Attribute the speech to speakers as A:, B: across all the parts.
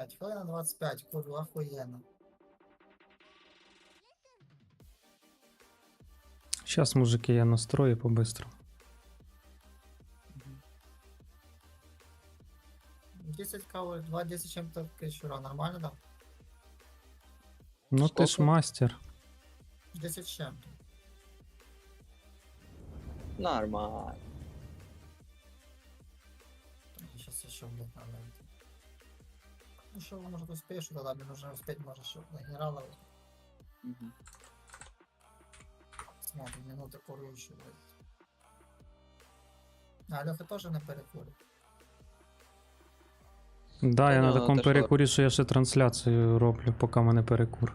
A: Блять, хвилина 25, курва, охуєнно.
B: Сейчас, мужики, я настрою по-быстрому.
A: 10 кавы, 2 10 чем-то кэшура, нормально, да?
B: Ну ти ж мастер.
A: 10 с чем-то.
C: Нормально.
A: Сейчас еще, блядь, надо. Ну что, может успеешь, тогда мне нужно успеть, может, что на генерала.
C: Угу.
A: Смотрим, минуты курю еще, блядь. А, Леха тоже на перекуре.
B: Да, я
C: ну,
B: на такому
C: та що?
B: перекурі, що я ще трансляцію роблю, поки мы мене перекур.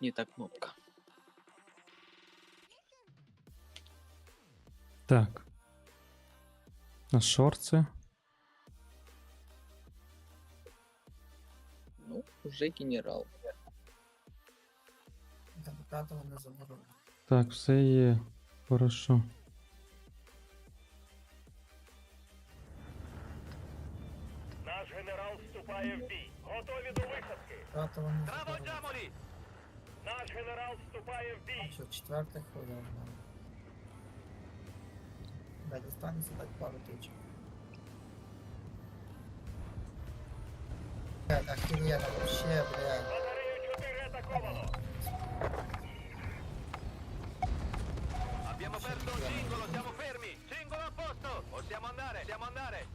C: Не та кнопка.
B: Так. А шорти?
C: Ну, уже генерал.
A: Там пятого не заберу.
B: Так, все є. Хорошо.
D: Наш генерал вступає в бій. Готові до висадки.
A: Пятого не
D: Браво,
A: заберу.
D: Джамолі! Наш генерал вступає в
A: А
D: бій.
A: что, четвертый хуй, я знаю. Да, достанется дать пару тычек. Блядь, охеренно вообще, блядь.
D: Батарею 4 атаковано. Abbiamo perso un singolo, siamo fermi. Singolo a posto. Possiamo andare, possiamo andare.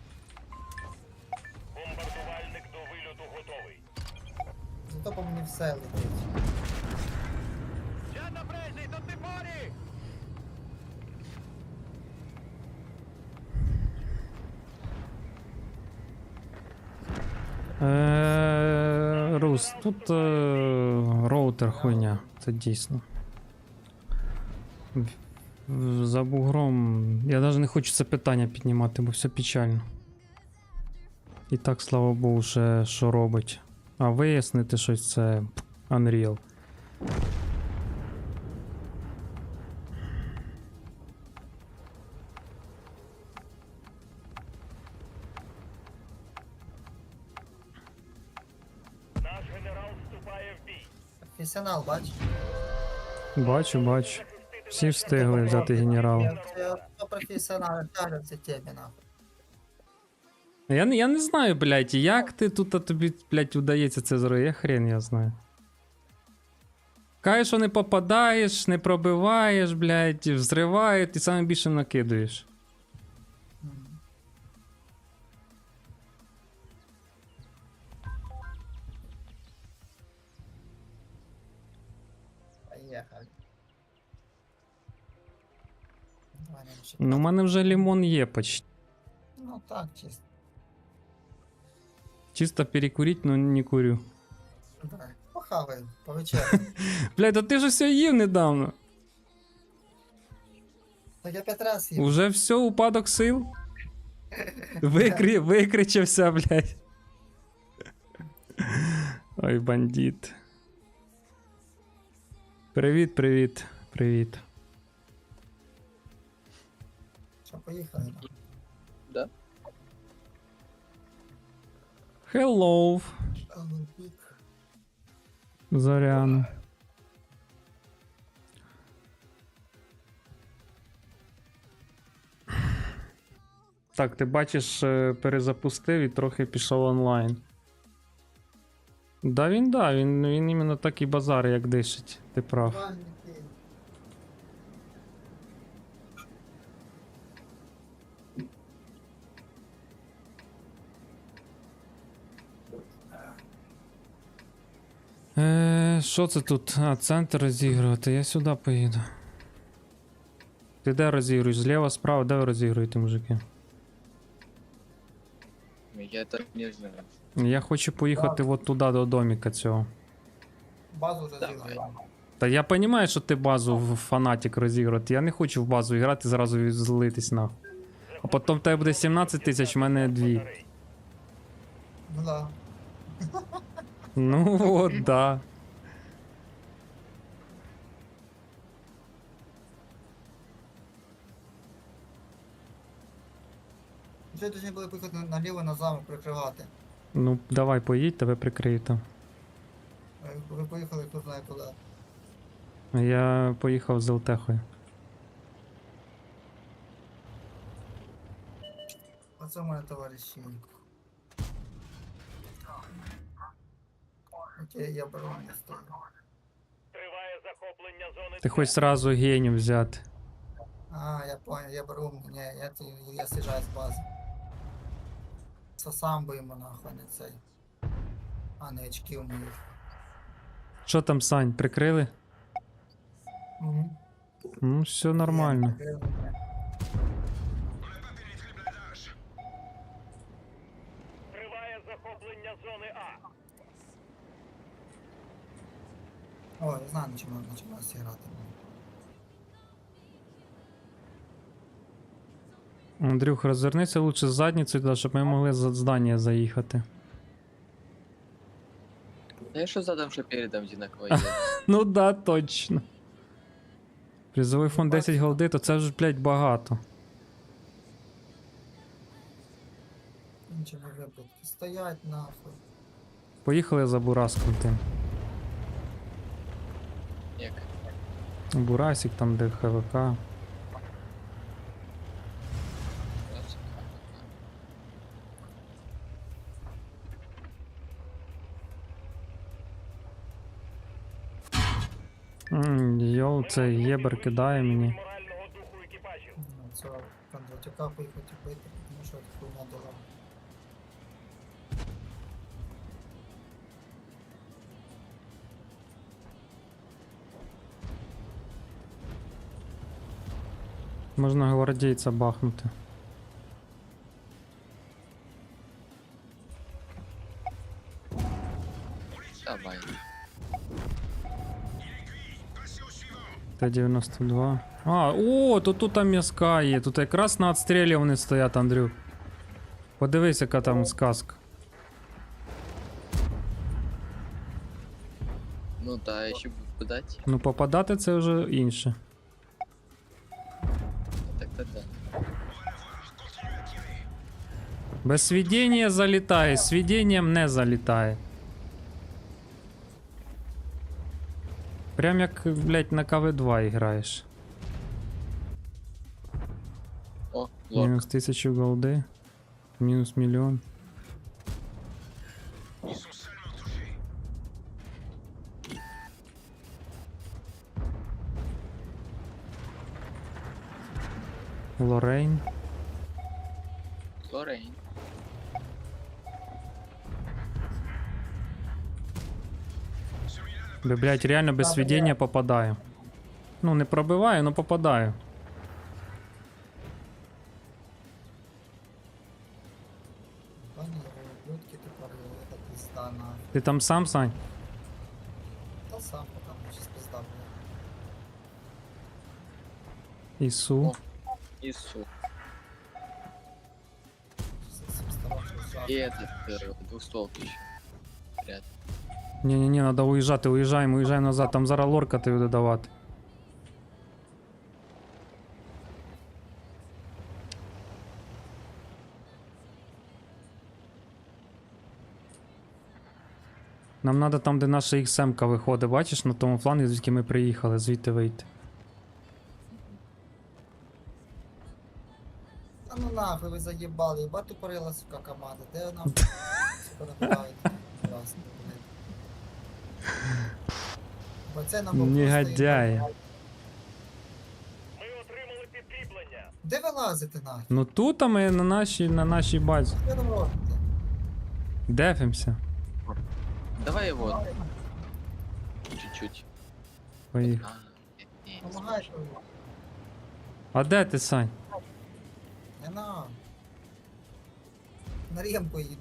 D: Бомбардувальник до вильоту готовий.
A: Зато по мені все летить.
D: Ci hanno presi, tutti fuori!
B: Е, Рус, тут е, роутер хуйня, це дійсно. За бугром. Я навіть не хочу це питання піднімати, бо все печально. І так, слава Богу, ще що робить. А вияснити щось це Unreal.
A: Професіонал, бач?
B: Бачу, бачу. Всі встигли взяти генерала.
A: Хто професіонал, тебе, нахуй.
B: Я, не- я не знаю, блядь, як ти тут а тобі, блядь, удається це зробити, я хрен я знаю. Кажеш, що не попадаєш, не пробиваєш, блядь, взриває, ти саме більше накидуєш. Ну, у мене вже лімон є почти.
A: Ну так, чисто.
B: Чисто перекурить, но не курю.
A: Давай. Похавай, по вечеру.
B: Блядь, а ти ж все їв недавно.
A: Так я п'ять раз їм.
B: Уже все, упадок сил. Викрі, викричався, блядь. Ой, бандит. Привіт, привіт, привіт.
A: Поїхали?
C: Да?
B: Hello,
A: Олимпік.
B: Зоряна. Так, ти бачиш, е, перезапустив і трохи пішов онлайн. Да, він да, він, він іменно так і базар, як дишить. Ти прав. Що це тут? А, центр розігрувати. Я сюди поїду. Ти де розігруєш? Зліва, справа, де ви розігруєте, мужики?
C: Я так не знаю.
B: Я хочу поїхати от туди до доміка цього.
A: Базу
C: Давай.
B: Та я розумію, що ти базу в фанатік розіграти. Я не хочу в базу грати, зразу злитись на. А потім в тебе буде 17 тисяч, в мене 2.
A: Ну да.
B: Ну от, да.
A: Вже повинні були поїхати на- наліво на замок прикривати.
B: Ну, давай поїдь, тебе прикрию там.
A: Ви поїхали хто знає куди.
B: Я поїхав з Елтехою.
A: Оце в мене товариші. Окей, я беру не стою.
D: Триває захоплення зони.
B: Ти хоч сразу генів взяти.
A: А, я понял, я беру, ні, я, ті- я сіжаю з бази. Це сам би йому нахуй не цей. А не очки у моїх.
B: Що там, Сань, прикрили?
A: Угу.
B: Ну, все нормально.
D: Триває захоплення зони А.
A: О, я знаю, на чому на чому зіграти.
B: Андрюх, розвернися лучше з задницею, щоб ми могли за здання заїхати.
C: Знаешь, что задам, что передам одинаково?
B: Ну да, точно. Призовий фонд 10 голди, то це ж, блядь, багато.
A: Нічого випадки. Стоять нахуй.
B: Поїхали за Бураском тим.
C: Як?
B: Бурасик, там де ХВК.
C: Раз.
B: М, Йоу,
D: Ми
B: це
D: можемо
B: єбер кидає мені.
A: Це Кондратюка поїхати бити, тому що хуйня дала.
B: Можна гвардійця бахнути. Т-92. А, о, то тут там м'язка є. Тут якраз на отстрілі вони стоять, Андрюх. Подивись, яка там сказка.
C: Ну да, еще бы подать.
B: Ну, попадати це вже інше.
C: Так-то да.
B: Без свідіння залітає, з свідінням не залітає. Прям як, блядь, на КВ2 граєш.
C: О, лорк.
B: Мінус тисячу голди. Мінус мільйон. Лорейн.
C: Лорейн.
B: Да, блядь, реально без сведения попадаю. Ну, не пробиваю, но попадаю.
A: Пані, ублюдки тепер це пізда нахуй.
B: Ти там сам, Сань?
A: Та сам потім щось пізда буде.
B: Ісу.
C: О. И су.
A: Щось з пістолетом
C: И
A: зразу.
C: этот, э, двухстволки еще. Ряд.
B: Ні-ні-ні, треба уїжджати, уїжджаємо, уїжджаємо назад, там зараз лорка ти буде давати. Нам треба там, де наша XM-ка виходить, бачиш, на тому флангі, звідки ми приїхали, звідти вийти.
A: Та ну нахуй ви заїбали, їбать тупорила, сука, команда. Де вона? Сука, набирають. Бо це нам
B: Негодяї.
A: просто
D: Ми отримали підкріплення.
A: Де ви лазите нахуй?
B: Ну тут а ми на нашій, на нашій базі.
A: Що ви робите?
B: Дефимося.
C: Давай его чуть-чуть.
B: Поїхали.
C: А, нет.
A: Помагаєш ви?
B: А де ти, Сань?
A: Не на. На ремку їду.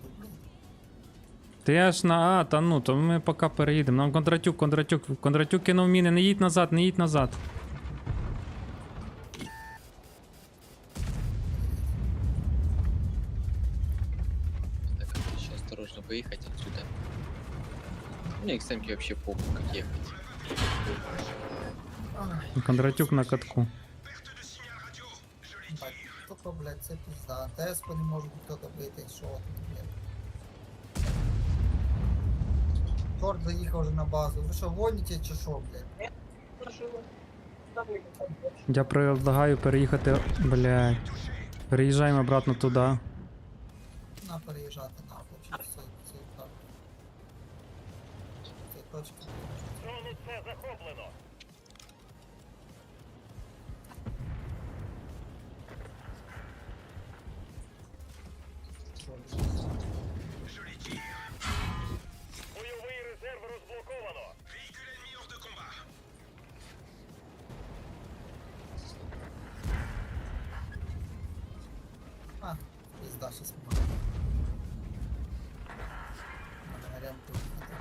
B: Ти аж на А, та ну, то ми поки переїдемо. Нам Кондратюк, Кондратюк, Кондратюк кинув міни, не їдь назад, не їдь назад.
C: Это как сейчас осторожно выехать отсюда. Мне к Сэмке вообще похуй, как ехать.
A: Ай,
B: Кондратюк на катку.
A: бать, Тупо, блядь, це пізда. ТС-ку не може ніхто добити, що тут, блядь. Чорт заїхав вже на базу. Ви що, гоніте чи що, блядь?
B: Я предлагаю переїхати. Блядь. Переїжджаємо обратно туди.
A: На переїжджати нахуй, Це, все, це так. Це точка.
D: Зону
A: пізда, щас можна. Надо на ремку їхати.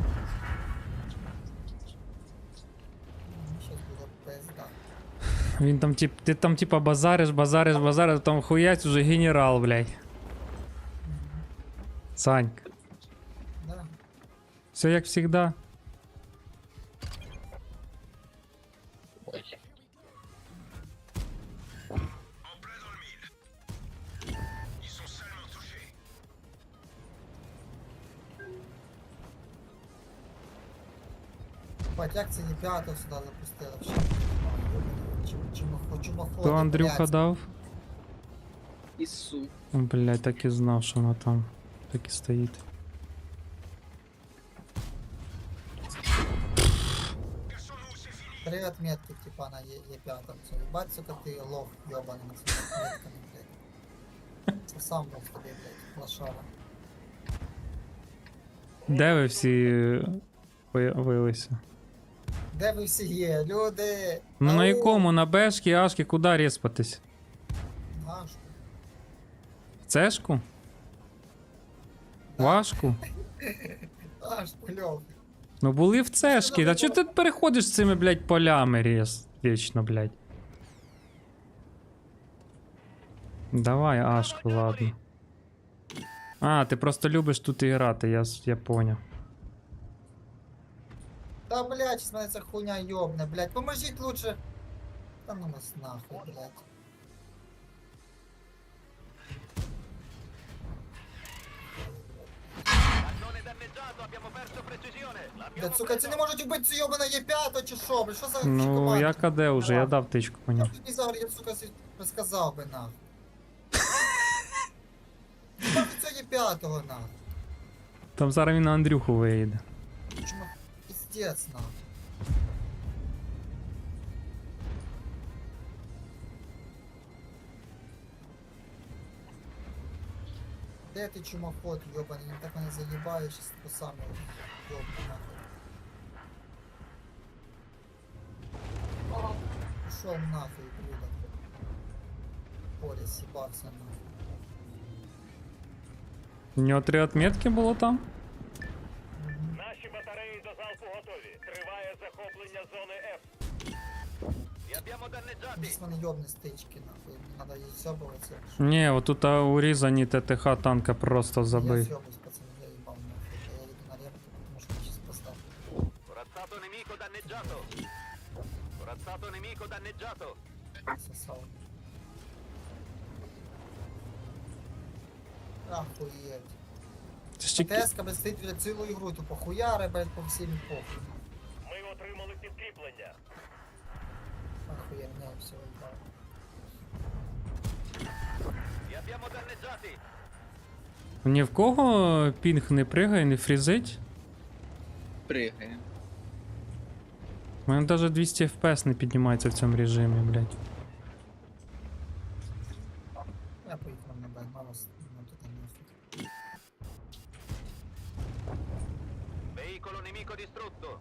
A: Ну, Щас буде пизда.
B: Він там тип, ти там типа базариш, базариш, базариш, там хуясь уже генерал, блядь. Саньк.
A: Да.
B: Все як завжди.
A: як це не п'ятого сюди запустили? Ще не знаю, Чому, чому, чому
B: То Андрюха дав.
C: Ису.
B: О, Блядь, так і знав, що вона там так і стоїть.
A: Три отметки, типа, на Е- Е5. Це, Бать, сука, ти лох йобаний на цими отметками, блядь. Сам лох тобі, блядь, лошара.
B: Де ви всі появилися?
A: Де ви всі є? Люди!
B: Ну на
A: Ау!
B: якому? На Бешки, Ашки, куди респатись?
A: Наш.
B: В цешку? Вашку?
A: Аж польов.
B: Ну були в цешки. Та чого ти переходиш цими, блядь, полями рез вічно, блядь? Давай, Ашку, ладно. А, ти просто любиш тут і грати, я, с- я поняв.
A: Та, блядь, сейчас мене ця хуйня йобне, блядь. Поможіть лучше. Та ну нас нахуй, блядь. Блядь, сука, ці не можуть убити цю йобана є п'ято чи що, блядь, що за
B: Ну, я КД уже, я дав тичку по
A: Я
B: ньому.
A: б тобі зараз, я б, сука, сказав би нахуй. Що це є п'ятого нахуй?
B: Там зараз він на Андрюху виїде.
A: Чому? Пиздец нахуй. Де ти чумоход, йобаний, він так мене заїбає, щас по саме йобну нахуй. Пішов нахуй, блюдо. Поле сібався нахуй.
B: У нього три отметки було там.
D: Наші батареї до залпу готові. Триває захоплення зони
A: нахуй. Надо її сьобуватися.
B: Ні, отут а, урізані ТТХ танка просто
A: Я
B: забив.
A: съебусь, пацаны, я ебал нахуй. Я иду на ремку, потому что сейчас поставлю.
E: Corazzato nemico danneggiato. Corazzato nemico danneggiato.
A: Сосал. Охуеть.
B: Це ж тільки-
A: ТСК, блядь, стоит блядь, цілу ігру, тупо хуяри, блядь, по всім похуй.
D: Ми отримали підкріплення.
A: Охуєнне, все.
E: Li abbiamo danneggiati.
B: Ні в кого пінг не пригає, не фрізить.
C: Прыгаем.
B: У мене навіть 200 FPS не піднімається в цьому режимі, блядь.
A: Я поїхав на Б, мало с- ну тут нафиг.
E: Veicolo nemico distrutto.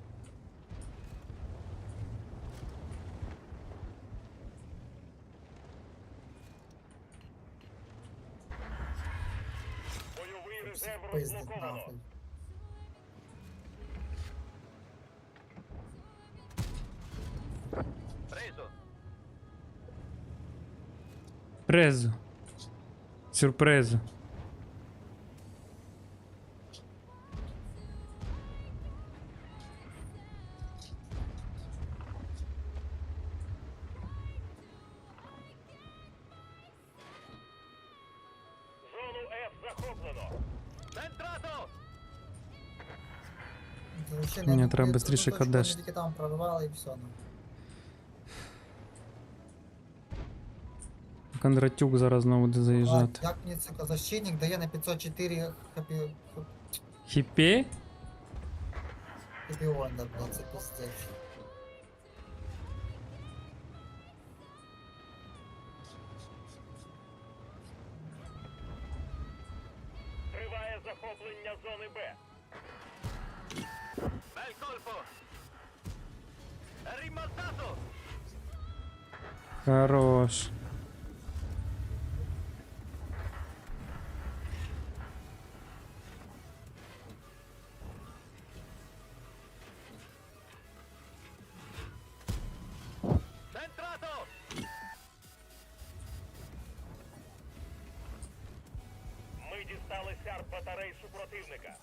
D: Бойовий резерв
A: Пиздить
D: розблоковано.
A: нахуй.
E: Preso.
B: Презу.
E: Centrato!
A: Вообще
B: Мені
A: не
B: треба
A: не-
B: бистріше
A: ту точку
B: кадеш.
A: вони Тільки там пробивали і все. Ну.
B: Кондратюк зараз знову буде
A: А,
B: заїжджати.
A: як мені це защитник дає на 504 хапі...
B: Хіпі?
A: хапіонда, блядь, це пиздець.
D: Сярд батарей супротивника.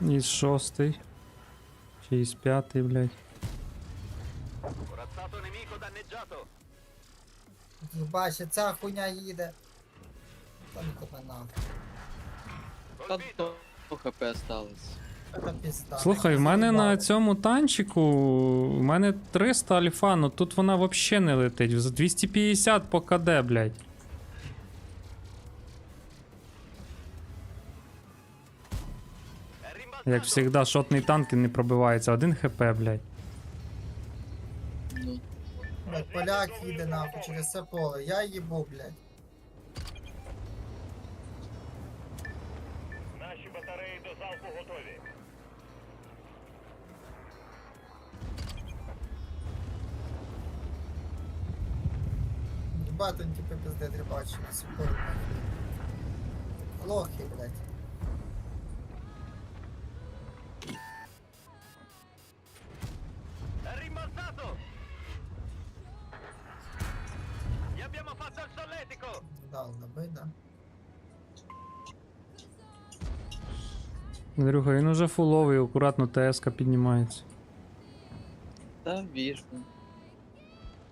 B: Із шостий. Чи із п'ятий, блядь.
A: Бачиш, ця хуйня їде. Та не тебе нахуй.
C: Та то хп осталось.
A: Це пізда.
B: Слухай, в мене на цьому танчику. У мене 300 альфа, ну тут вона взагалі не летить. За 250 по КД, блядь. Як завжди, шотний танк і не пробивається. Один хп, блядь.
A: Блядь, поляк їде нахуй через все поле. Я їбу, блядь.
D: Наші батареї до залпу готові.
A: Пиздец рыбачий, до сих пор. нахуй. Лохи, блядь.
B: Андрюха, він уже фуловий, акуратно ТСК піднімається.
C: да, вижу.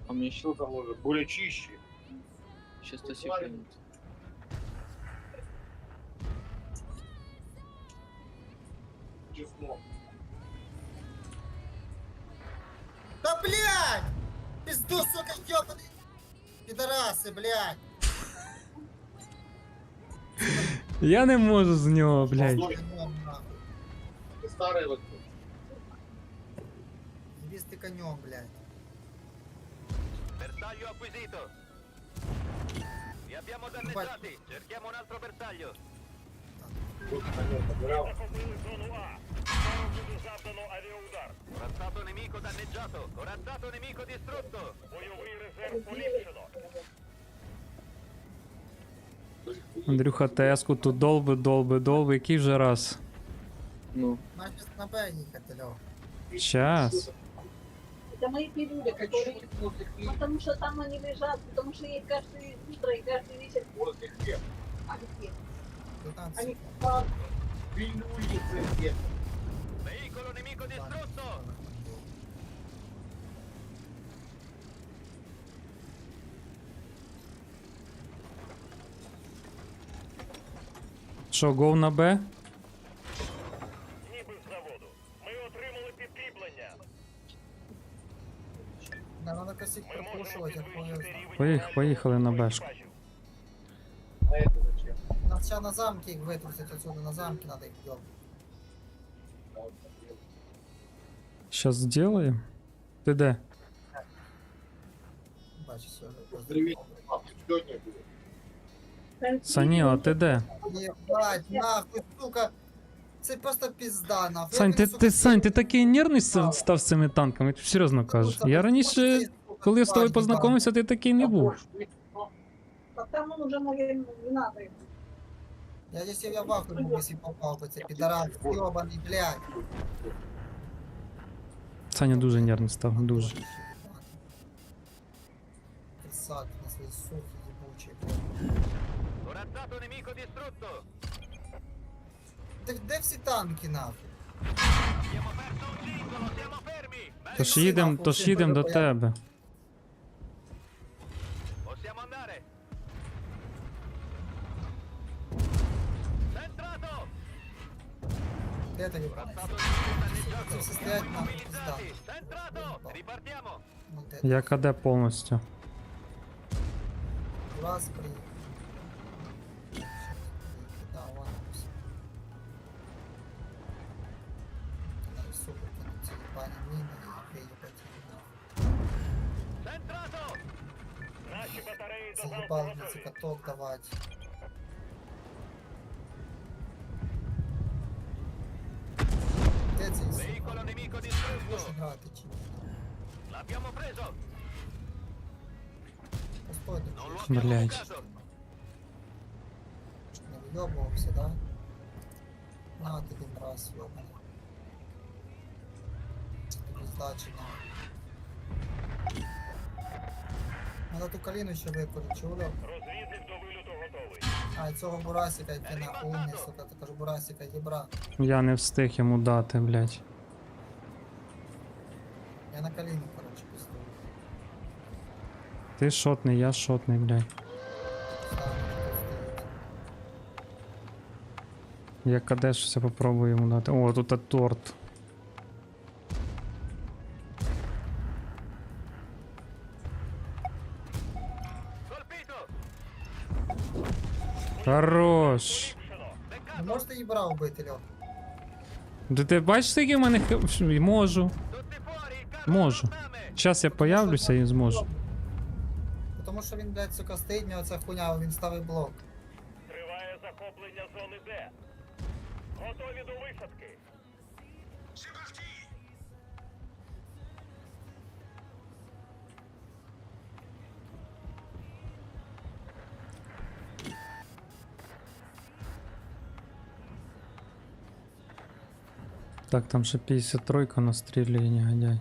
C: А мне еще,
F: Что там уже? Более чище.
C: еще 100 секунд.
F: Чеснок.
A: Да блядь! Пизду, сука, ёбаный! Пидорасы, блядь!
B: Я не можу з нього, блядь.
A: Конем, нахуй.
F: Ты старый вот.
A: Ебись ты конем, блядь.
E: Bersaglio acquisito! Li abbiamo danneggiati! Cerchiamo un altro bersaglio!
F: Вот на нем набирал.
D: Захопили зону А. Скоро буде завдано авіаудар.
E: Corazzato nemico danneggiato! Corazzato nemico distrutto!
D: Бойовий резерв поліпшено.
B: Андрюха ТСку тут долби, долби, долби. Який вже раз?
C: Ну,
A: Значит, на Б ехать, алё.
B: Щас.
G: Это мои пилюли, которые... Потому что там они лежат, потому что я каждый утро и каждый вечер...
F: Возле хлеба.
G: А где?
A: 15
G: Они по-
F: Пилюли цвет.
E: Veicolo nemico distrutto!
B: Що, гов на Б? Поїх- поїхали на бешку.
D: екіпажів.
F: А это зачем?
A: Нас сейчас на замке их вытрусить отсюда, на замке надо
F: так делать.
B: Щас зробимо. Ти де?
A: Бачиш, все.
F: Привет. А, сегодня будет.
B: Ти де?
A: Ебать, нахуй, сука. Це просто пізда, нахуй.
B: Сань, ти, ти, Сань, ти такий нервний с- став з цими танками, я серйозно кажу. Я раніше, коли я з тобою познайомився, ти такий не був.
G: Потому уже, наверное, не надо.
A: Я здесь я в ахуе був, якщо попав би, це підарас, йобаний, блядь.
B: Саня дуже нервний став, дуже.
A: Сад на свої сухі ебучі, блядь.
E: Corazzato nemico distrutto!
A: Так де всі танки, нахуй?
E: Abbiamo perso un singolo! Siamo fermi!
B: Тож їдем, тож їдем до тебе.
A: Де ти вибрав? Це все стоять на пизда.
E: Centrato! Ripartiamo!
A: Ну, де ти?
B: Я КД повністю.
A: Раз приїхав. Да, вон все. Ай,
E: Veicolo nemico distrutto! L'abbiamo preso!
A: Постой,
E: Non lo abbiamo
B: Блядь.
E: bucato!
A: не вийобувався, да? На тобі мразь, йобаний. Тобі здачі на. Надо ту каліну ще викорити, чули?
D: Розвідник до вилюту готовий.
A: А, і цього бурасика йти на умний, сука, ти кажу, бурасика єбра.
B: Я не встиг йому дати, блядь.
A: Я на каліну, коротше, піздую.
B: Ти шотний, я шотний, блядь. Я КД щось попробую йому дати. О, тут а торт. Хорош.
A: Можете єбра вбити, Льох?
B: Ти, ти бачиш, скільки в мене? Можу. Можу. Зараз я появлюся і зможу.
A: Тому що він, блядь, сука, стоїть, в нього ця хуйня, він ставить блок.
D: Триває захоплення зони Д. Готові до висадки.
B: Так, там ще 53 настрілює, негодяй.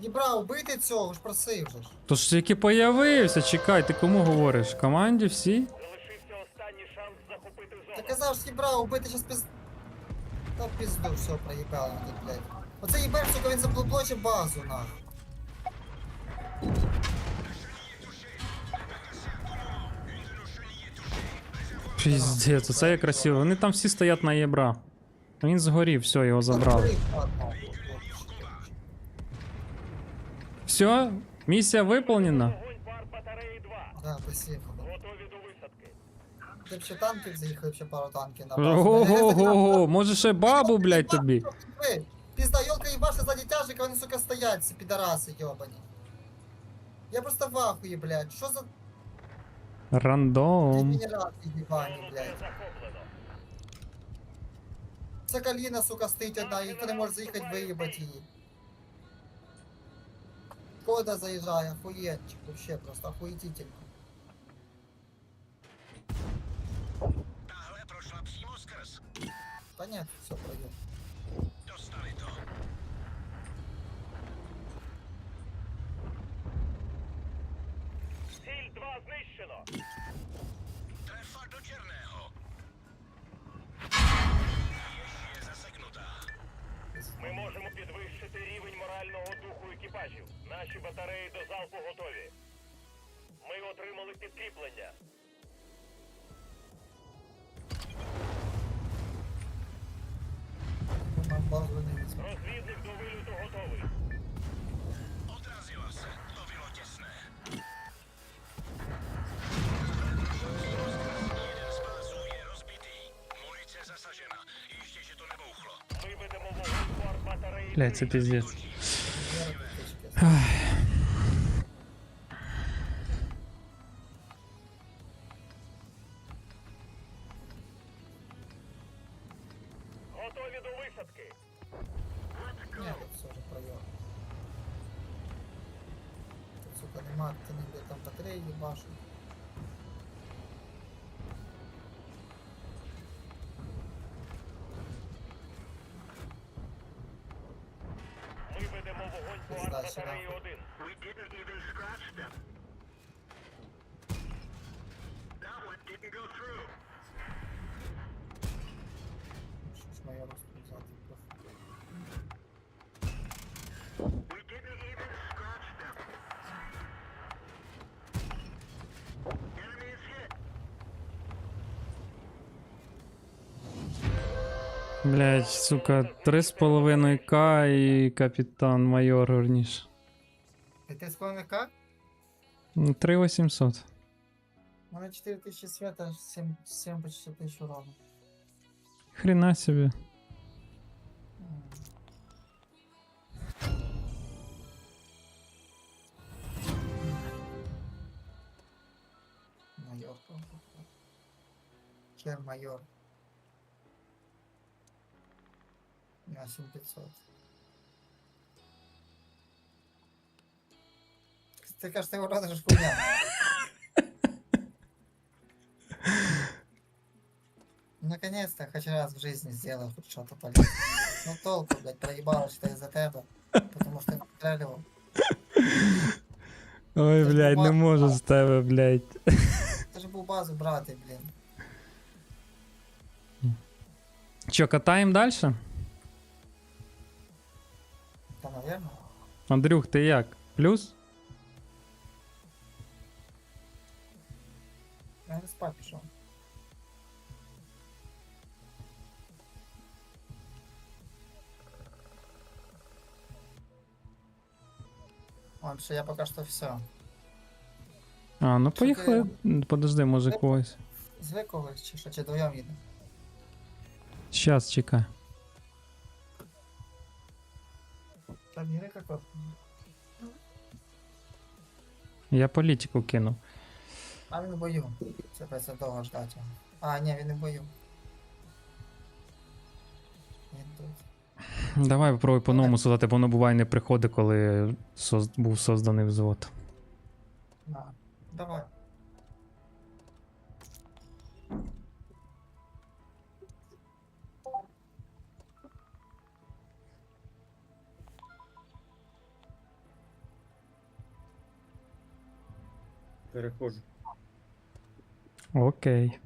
A: Єбра, вбити цього, ж просив же ж.
B: То ж тільки появився, чекай, ти кому говориш? Команді всі?
D: Залишився останній шанс захопити
A: Ти
D: зону.
A: казав, що єбра, вбити щас піз... Та пізду, все, проїбали тут, блядь. Оце їбер, сука, він заблоблочив базу, нахуй.
B: Піздець, оце я красиво. Вони там всі стоять на єбра. Він згорів, все, його забрали. Місія виповнена.
D: Вогонь пар батареї 2.
A: Да, спасибо.
D: Готові до висадки.
A: Ти б ще танків заїхав, ще пару танків на базу.
B: Ого-го, може ще бабу, блядь, тобі.
A: Ви, Пізда, йолка їбаша за тяжика, вони, сука, стоять, ці підараси, йобані. Я просто в ахуї, блядь. Що за
B: Рандом.
A: генерації їбані,
D: Зону Д
A: блядь?
D: захоплено.
A: Це каліна, сука, стоїть одна, і ніхто не може заїхати виїбати її. Кода заїжджає, охуєтчик, вообще просто охуєтительно.
E: Tahle prošla přímo skrz.
A: Та ні, все пройде.
E: Dostali to.
D: Ціль 2 знищено. Можемо підвищити рівень морального духу екіпажів. Наші батареї до залпу готові. Ми отримали підкріплення. Розвідник до виліту готовий.
B: Блядь, это піздець. Блять, сука, 3,5к і капітан майор верніше.
A: І ти склонника?
B: Ну, 3800.
A: У мене 4000 света, 7, 7 почти тисяч урону.
B: Хрена собі.
A: М. Майор. Хер майор. На 7500. Ты кажешь, ты его радуешь хуйня. Наконец-то хоть раз в жизни сделал хоть что-то полезное. Ну толку, блядь, проебалось, что из-за тебя, потому что стреливал.
B: Ой,
A: Це ж
B: блядь, не
A: бумага.
B: можу з тебе, блядь.
A: Ти ж був базу брати, блін.
B: Чо, катаємо далі?
A: Та.
B: Андрюх, ти як? Плюс?
A: Я не спать пішов. Що я поки що все.
B: А, ну
A: Що
B: поїхали. Подожди, може когось.
A: Звик когось чи що, чи двоєм їде?
B: Щас, чекай.
A: Та біри як
B: Я політику кину.
A: А він в бою. Це придеться довго ждати. А, ні, він не в бою. Він тут.
B: Давай попробуй по-новому создати, бо воно буває не приходить, коли соз- був созданий взвод.
A: На. Давай.
F: Переходжу.
B: Окей.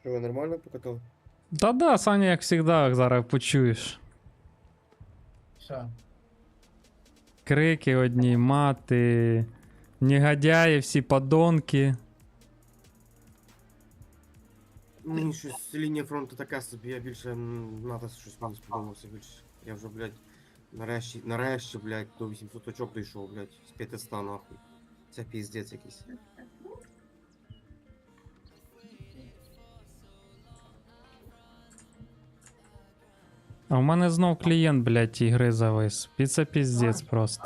F: Що, ви нормально покатали?
B: Та-да, Саня, як завжди, зараз почуєш.
A: Що?
B: Крики одні, мати, негодяї, всі подонки.
H: Мені щось лінія фронту така собі, я більше м, НАТО щось мені сподобався більше. Я вже, блядь, нарешті, нарешті, блядь, до 800 очок прийшов, блядь, з 500 нахуй. Це піздець якийсь.
B: А в мене знов клієнт, блядь, ігри завис. І це піздець просто.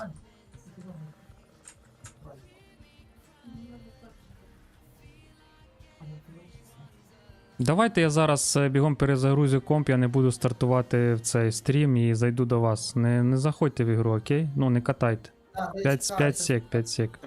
B: Давайте я зараз е, бігом перезагрузю комп, я не буду стартувати в цей стрім і зайду до вас. Не, не заходьте в ігру, окей? Ну не катайте. 5, 5 сек, 5 сек.